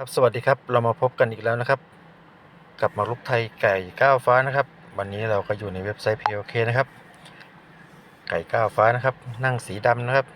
ครับสวัสดีครับเรามาพบกันอีกแล้วนะครับ กับมารุกไทยไก่ก้าวฟ้านะครับ วันนี้เราก็อยู่ในเว็บไซต์ POK นะครับ ไก่ก้าวฟ้านะครับ นั่งสีดำนะครับ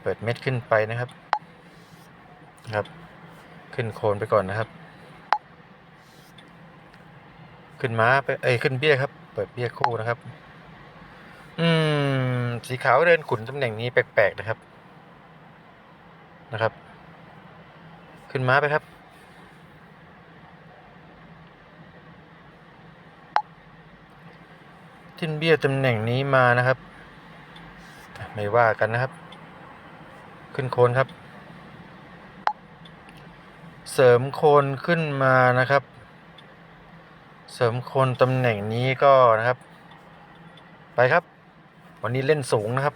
เปิดเม็ดขึ้นไปนะครับครับ ขึ้นโคนไปก่อนนะครับ ขึ้นม้าไปเอ้ยขึ้นเบี้ยครับ เปิดเบี้ยคู่นะครับ อืมสีขาวเดินขุนตำแหน่งนี้แปลกๆนะครับนะครับ ขึ้นม้าไปครับ ทิ้นเบี้ยตำแหน่งนี้มานะครับ ไม่ว่ากันนะครับ ขึ้นโคนครับ เสริมโคนขึ้นมานะครับ เสริมโคนตำแหน่งนี้ก็นะครับ ไปครับ วันนี้เล่นสูงนะครับ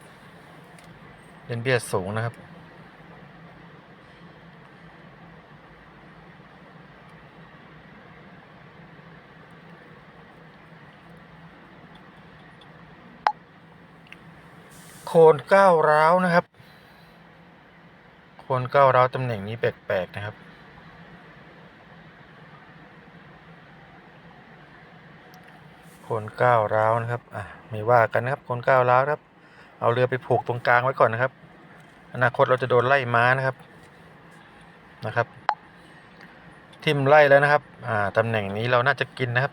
เล่นเบี้ยสูงนะครับ โคนก้าวร้าวนะครับ โคนก้าวร้าวตำแหน่งนี้แปลกๆนะครับ โคนก้าวร้าวนะครับ อะไม่ว่ากันนะครับ โคนก้าวร้าวครับ เอาเรือไปผูกตรงกลางไว้ก่อนนะครับ อนาคตเราจะโดนไล่ม้านะครับ นะครับ ทิมไล่แล้วนะครับ อ่าตำแหน่งนี้เราน่าจะกินนะครับ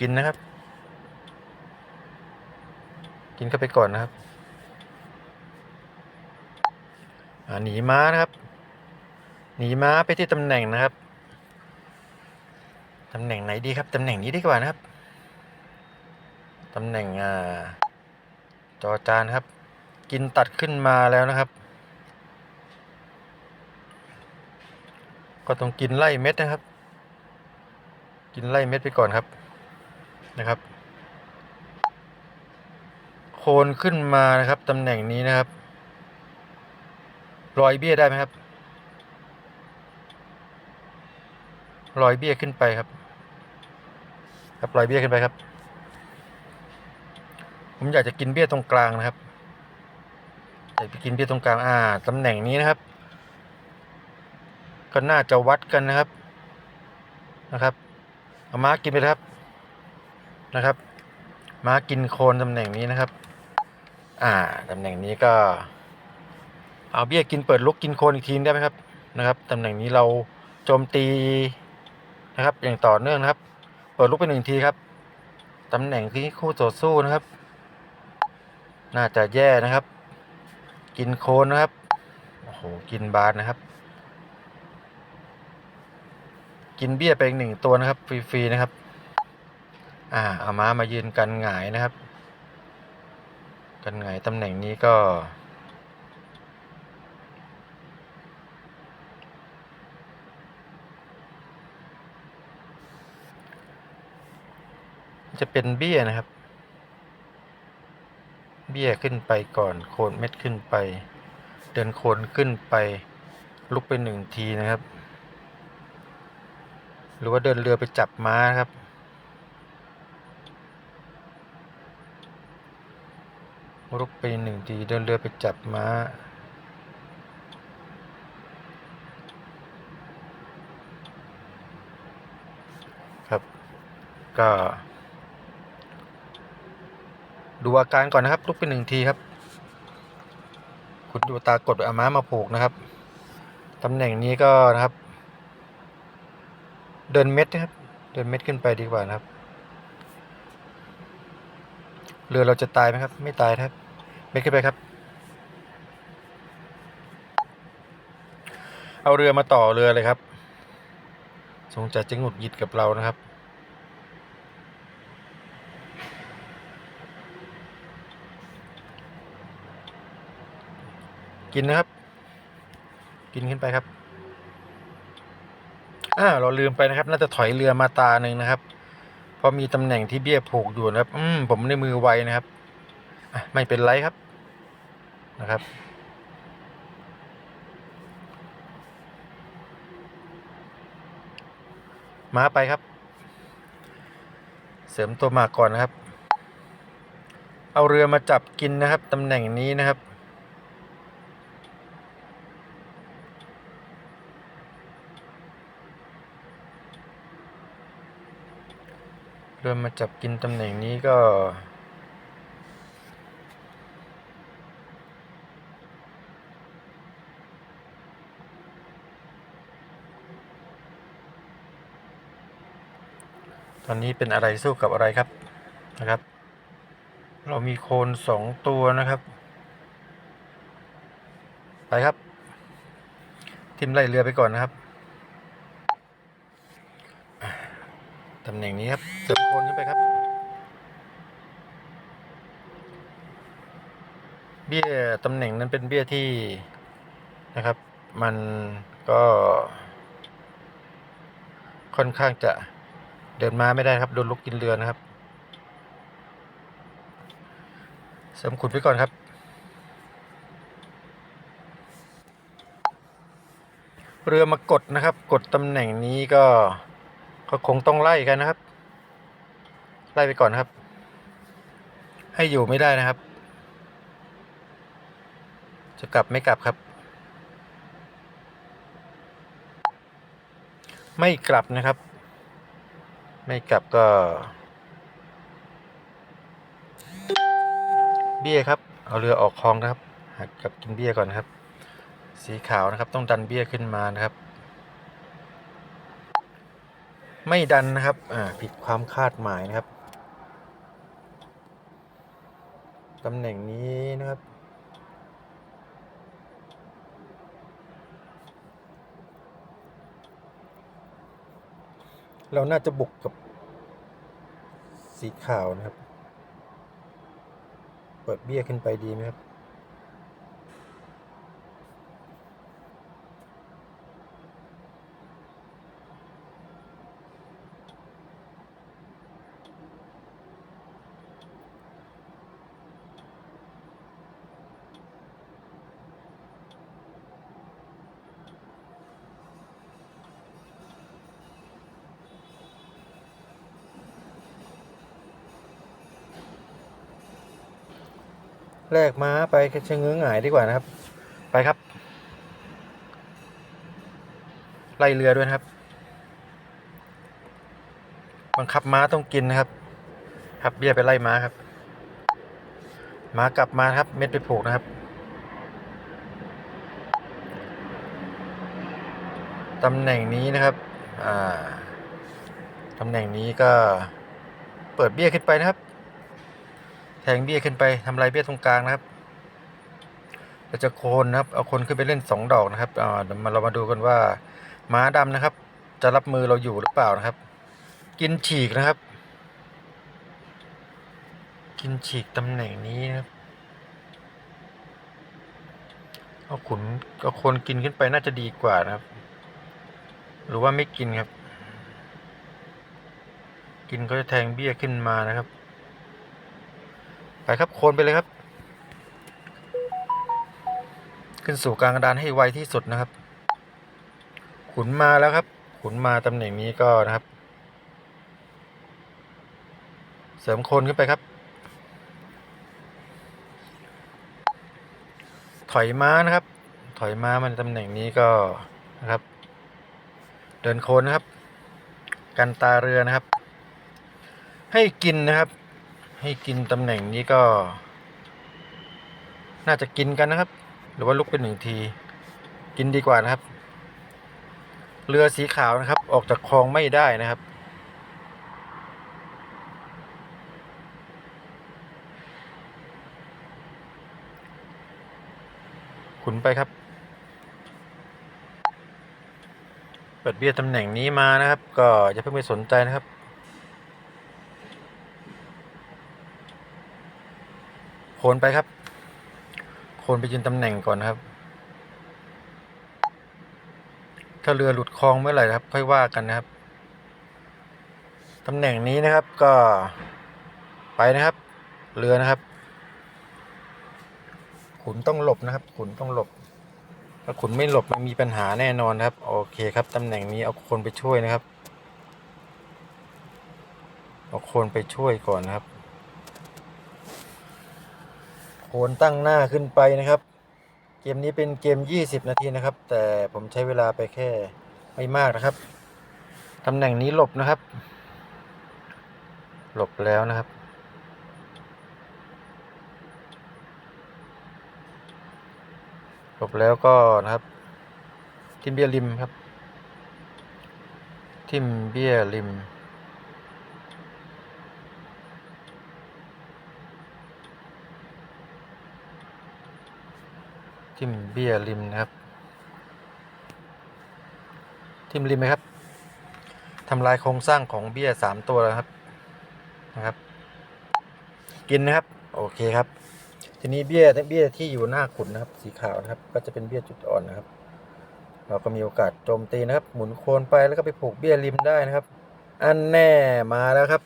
กินนะครับ กินเข้าไปก่อนนะครับหนีม้านะครับ หนีม้าไปที่ตำแหน่งนะครับ ตำแหน่งไหนดีครับ ตำแหน่งนี้ดีกว่านะครับ ตำแหน่งอ่าจอจานครับ กินตัดขึ้นมาแล้วนะครับ ก็ต้องกินไล่เม็ดนะครับ กินไล่เม็ดไปก่อนครับ นะครับ โคนขึ้นมานะครับตำแหน่งนี้นะครับรอยเบี้ยได้ไหมครับรอยเบี้ยขึ้นไปครับ ครับรอยเบี้ยขึ้นไปครับ ผมอยากจะกินเบี้ยตรงกลางนะครับอยากไปกินเบี้ยตรงกลางอ่าตำแหน่งนี้นะครับ ก็น่าจะวัดกันนะครับนะครับเอาม้ากินไปครับ นะครับ ม้ากินโคนตำแหน่งนี้นะครับ อ่าตำแหน่งนี้ก็ เอาเบี้ยกินเปิดลุกกินโคนอีกทีได้ไหมครับนะครับตำแหน่งนี้เราโจมตีนะครับ อย่างต่อเนื่องนะครับ เปิดลุกไปหนึ่งทีครับตำแหน่งที่คู่ต่อสู้นะครับ น่าจะแย่นะครับ กินโคนนะครับโอ้โหกินบานนะครับ กินเบี้ยไปอีกหนึ่งตัวนะครับฟรีๆนะครับ อ่าเอาม้ามายืนกันหงายนะครับ กันหงายตำแหน่งนี้ก็ จะเป็นเบี้ยนะครับ เบี้ยขึ้นไปก่อนโคนเม็ดขึ้นไป เดินโคนขึ้นไป ลุกไปหนึ่งทีนะครับ หรือว่าเดินเรือไปจับม้าครับ ลุกไปหนึ่งทีเดินเรือไปจับม้า ครับ ก็ ดูอาการก่อนนะครับลุกไปหนึ่งทีครับคุณดูตากดเอาม้ามาผูกนะครับตำแหน่งนี้ก็นะครับ เดินเม็ดนะครับ เดินเม็ดขึ้นไปดีกว่านะครับ เรือเราจะตายไหมครับ ไม่ตายครับเม็ดขึ้นไปครับ เอาเรือมาต่อเรือเลยครับสงจะจะหงุดหงิดกับเรานะครับ กินนะครับ กินขึ้นไปครับอ่าเราลืมไปนะครับ น่าจะถอยเรือมาตาหนึ่งนะครับ พราะมีตำแหน่งที่เบี้ยผูกอยู่นะครับ อืมผมในมือไวนะครับไม่เป็นไรครับนะครับ มาไปครับ เสริมตัวหมากก่อนนะครับ เอาเรือมาจับกินนะครับตำแหน่งนี้นะครับ เรือมาจับกินตำแหน่งนี้ก็ตอนนี้เป็นอะไรสู้กับอะไรครับนะครับ เรามีโคนสองตัวนะครับ ไปครับ ทิมไล่เรือไปก่อนนะครับตำแหน่งนี้ครับ เบี้ยตำแหน่งนั้นเป็นเบี้ยที่นะครับ มันก็ค่อนข้างจะเดินมาไม่ได้ครับ โดนลุกกินเรือนะครับ เสริมขุดไว้ก่อนครับ เรือมากดนะครับ กดตำแหน่งนี้ก็ก็คงต้องไล่กันนะครับ ไล่ไปก่อนครับ ให้อยู่ไม่ได้นะครับ จะกลับไม่กลับครับ ไม่กลับนะครับ ไม่กลับก็ เบี้ยครับ เอาเรือออกคลองนะครับหักกลับกินเบี้ยก่อนครับ สีขาวนะครับ ต้องดันเบี้ยขึ้นมานะครับ ไม่ดันนะครับอ่าผิดความคาดหมายนะครับตำแหน่งนี้นะครับ เราน่าจะบุกกับสีขาวนะครับ เปิดเบี้ยขึ้นไปดีไหมครับ แลกม้าไปเชงเงื้อหงายดีกว่านะครับ ไปครับ ไล่เรือด้วยนะครับ บังคับม้าต้องกินนะครับครับเบี้ยไปไล่ม้าครับม้ากลับมาครับ เม็ดไปผูกนะครับ ตำแหน่งนี้นะครับอ่าตำแหน่งนี้ก็เปิดเบี้ยขึ้นไปนะครับ แทงเบี้ยขึ้นไปทำลายเบี้ยตรงกลางนะครับ เราจะโคนนะครับ เอาคนขึ้นไปเล่นสองดอกนะครับเดี๋ยวมาเรามาดูกันว่าม้าดำนะครับ จะรับมือเราอยู่หรือเปล่านะครับ กินฉีกนะครับ กินฉีกตำแหน่งนี้นะครับเอาขุนเอาคนกินขึ้นไปน่าจะดีกว่านะครับ หรือว่าไม่กินครับ กินก็จะแทงเบี้ยขึ้นมานะครับ ไปครับโคนไปเลยครับ ขึ้นสู่กลางกระดานให้ไวที่สุดนะครับ ขุนมาแล้วครับ ขุนมาตำแหน่งนี้ก็นะครับ เสริมโคนขึ้นไปครับ ถอยม้านะครับ ถอยม้ามันตำแหน่งนี้ก็นะครับ เดินโคนนะครับ กันตาเรือนะครับ ให้กินนะครับ ให้กินตำแหน่งนี้ก็ น่าจะกินกันนะครับ หรือว่าลุกเป็นหนึ่งที กินดีกว่านะครับ เรือสีขาวนะครับ ออกจากคลองไม่ได้นะครับขุนไปครับ เปิดเบี้ยตำแหน่งนี้มานะครับ ก็อย่าเพิ่งไปสนใจนะครับ คนไปครับ โคนไปยืนตำแหน่งก่อนครับ ถ้าเรือหลุดคลองเมื่อไหร่ครับ ค่อยว่ากันนะครับตำแหน่งนี้นะครับก็ไปนะครับ เรือนะครับ ขุนต้องหลบนะครับ ขุนต้องหลบถ้าขุนไม่หลบมันมีปัญหาแน่นอนครับ โอเคครับตำแหน่งนี้เอาคนไปช่วยนะครับเอาคนไปช่วยก่อนนะครับ โคนตั้งหน้าขึ้นไปนะครับ เกมนี้เป็นเกม 20 นาทีนะครับ แต่ผมใช้เวลาไปแค่ไม่มากนะครับตำแหน่งนี้หลบนะครับ หลบแล้วนะครับ หลบแล้วก็นะครับ ทิมเบียริมครับ ทิมเบียริม ทิมเบี้ยริมนะครับทิมริมไหมครับทำลายโครงสร้างของเบี้ยสามตัวแล้วครับนะครับ กินนะครับ โอเคครับ ทีนี้เบี้ยเบี้ยที่อยู่หน้าขุนนะครับ สีขาวนะครับ ก็จะเป็นเบี้ยจุดอ่อนนะครับ เราก็มีโอกาสโจมตีนะครับ หมุนโคนไปแล้วก็ไปผูกเบี้ยริมได้นะครับ อันแน่มาแล้วครับ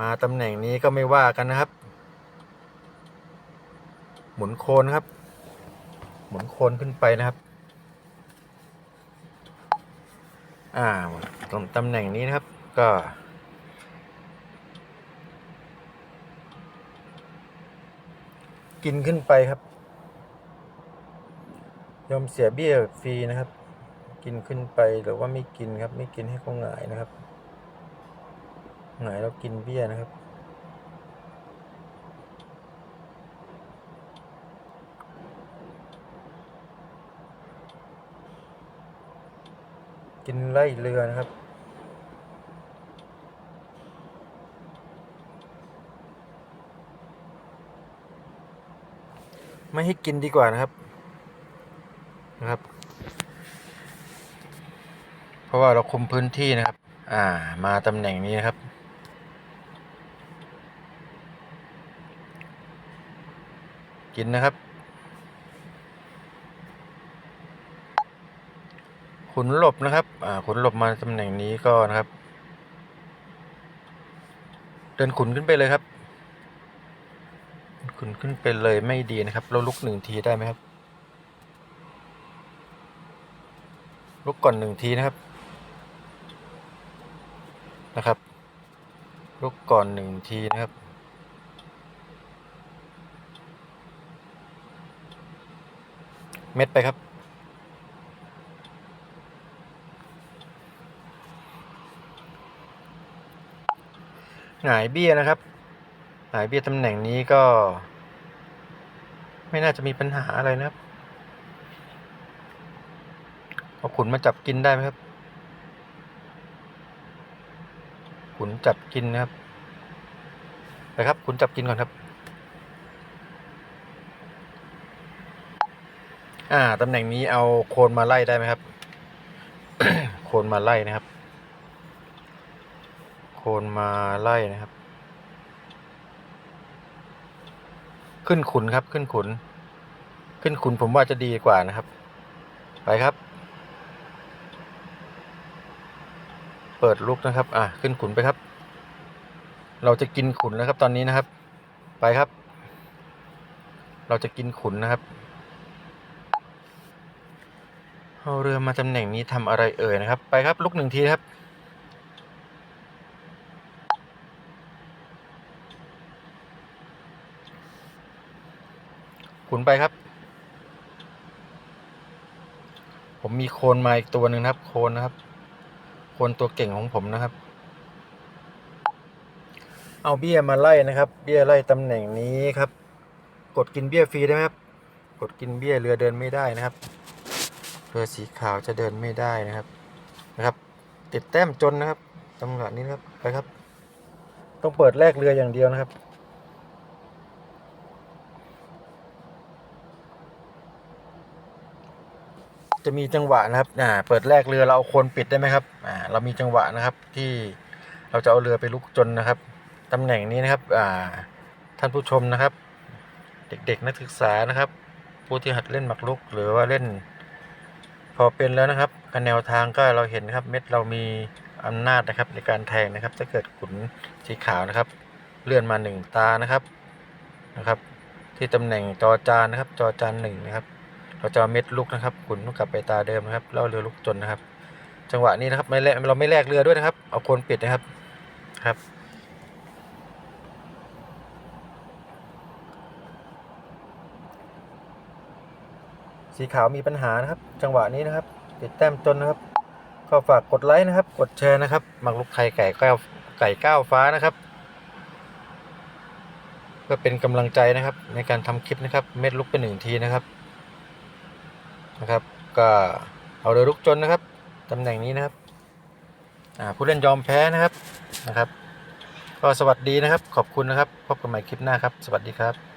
มาตำแหน่งนี้ก็ไม่ว่ากันนะครับ หมุนโคนครับ มุนโคนขึ้นไปนะครับ อ่าตรงตำแหน่งนี้นะครับ ก็ กินขึ้นไปครับ ยอมเสียเบี้ยฟรีนะครับ กินขึ้นไปหรือว่าไม่กินครับ ไม่กินให้เขาหงายนะครับหงายแล้วกินเบี้ยนะครับ กินไล่เรือนะครับ ไม่ให้กินดีกว่านะครับนะครับ เพราะว่าเราคุมพื้นที่นะครับ อ่า มาตำแหน่งนี้นะครับกินนะครับ ขุนหลบนะครับอ่าขุนหลบมาตำแหน่งนี้ก็นะครับ เดินขุนขึ้นไปเลยครับ ขุนขึ้นไปเลยไม่ดีนะครับ เราลุกหนึ่งทีได้ไหมครับ ลุกก่อนหนึ่งทีนะครับ นะครับ ลุกก่อนหนึ่งทีนะครับเม็ดไปครับ หงายเบี้ยนะครับ หงายเบี้ยตำแหน่งนี้ก็ ไม่น่าจะมีปัญหาอะไรนะครับเอาขุนมาจับกินได้ไหมครับ ขุนจับกินนะครับ ไปครับ ขุนจับกินก่อนครับ อ่าตำแหน่งนี้เอาโคนมาไล่ได้ไหมครับ โคนมาไล่นะครับ คนมาไล่นะครับ ขึ้นขุนครับขึ้นขุน ขึ้นขุนผมว่าจะดีกว่านะครับ ไปครับ เปิดลุกนะครับ อะขึ้นขุนไปครับ เราจะกินขุนแล้วครับ ตอนนี้นะครับ ไปครับ เราจะกินขุนนะครับเอาเรือมาตำแหน่งนี้ทำอะไรเอ่ยนะครับ ไปครับลุกหนึ่งทีครับ ขุนไปครับ ผมมีโคนมาอีกตัวหนึ่งนะครับ โคนนะครับ โคนตัวเก่งของผมนะครับ เอาเบี้ยมาไล่นะครับ เบี้ยไล่ตำแหน่งนี้ครับ กดกินเบี้ยฟรีได้ไหมครับ กดกินเบี้ยเรือเดินไม่ได้นะครับเรือสีขาวจะเดินไม่ได้นะครับนะครับ ติดแต้มจนนะครับตำรวจนี้นะครับไปครับ ต้องเปิดแลกเรืออย่างเดียวนะครับ จะมีจังหวะนะครับอ่าเปิดแรกเรือเราเอาโคนปิดได้ไหมครับอ่าเรามีจังหวะนะครับที่เราจะเอาเรือไปลุกจนนะครับตำแหน่งนี้นะครับอ่าท่านผู้ชมนะครับ เด็กๆนักศึกษานะครับ ผู้ที่หัดเล่นหมากรุก หรือว่าเล่น พอเป็นแล้วนะครับคะแนวทางก็เราเห็นครับเม็ดเรามีอำนาจนะครับในการแทงนะครับถ้าเกิดขุนสีขาวนะครับ เลื่อนมาหนึ่งตานะครับนะครับ ที่ตำแหน่งจอจานนะครับ จอจานหนึ่งนะครับ เราจะเม็ดลุกนะครับขุนกลับไปตาเดิมนะครับแล้วเอาเรือลุกจนนะครับ จังหวะนี้นะครับไม่แลกเราไม่แลกเรือด้วยนะครับ เอาโคนปิดนะครับครับสีขาวมีปัญหานะครับ จังหวะนี้นะครับ ติดแต้มจนนะครับ ก็ฝากกดไลค์นะครับ กดแชร์นะครับหมักลูกไข่ไก่ก้าวไก่ก้าวฟ้านะครับเพื่อเป็นกำลังใจนะครับ ในการทำคลิปนะครับ เม็ดลุกเป็นหนึ่งทีนะครับ นะครับ ก็เอาโดยลุกจนนะครับตำแหน่งนี้นะครับผู้เล่นยอมแพ้นะครับนะครับ ก็สวัสดีนะครับ ขอบคุณนะครับ พบกันใหม่คลิปหน้าครับ สวัสดีครับ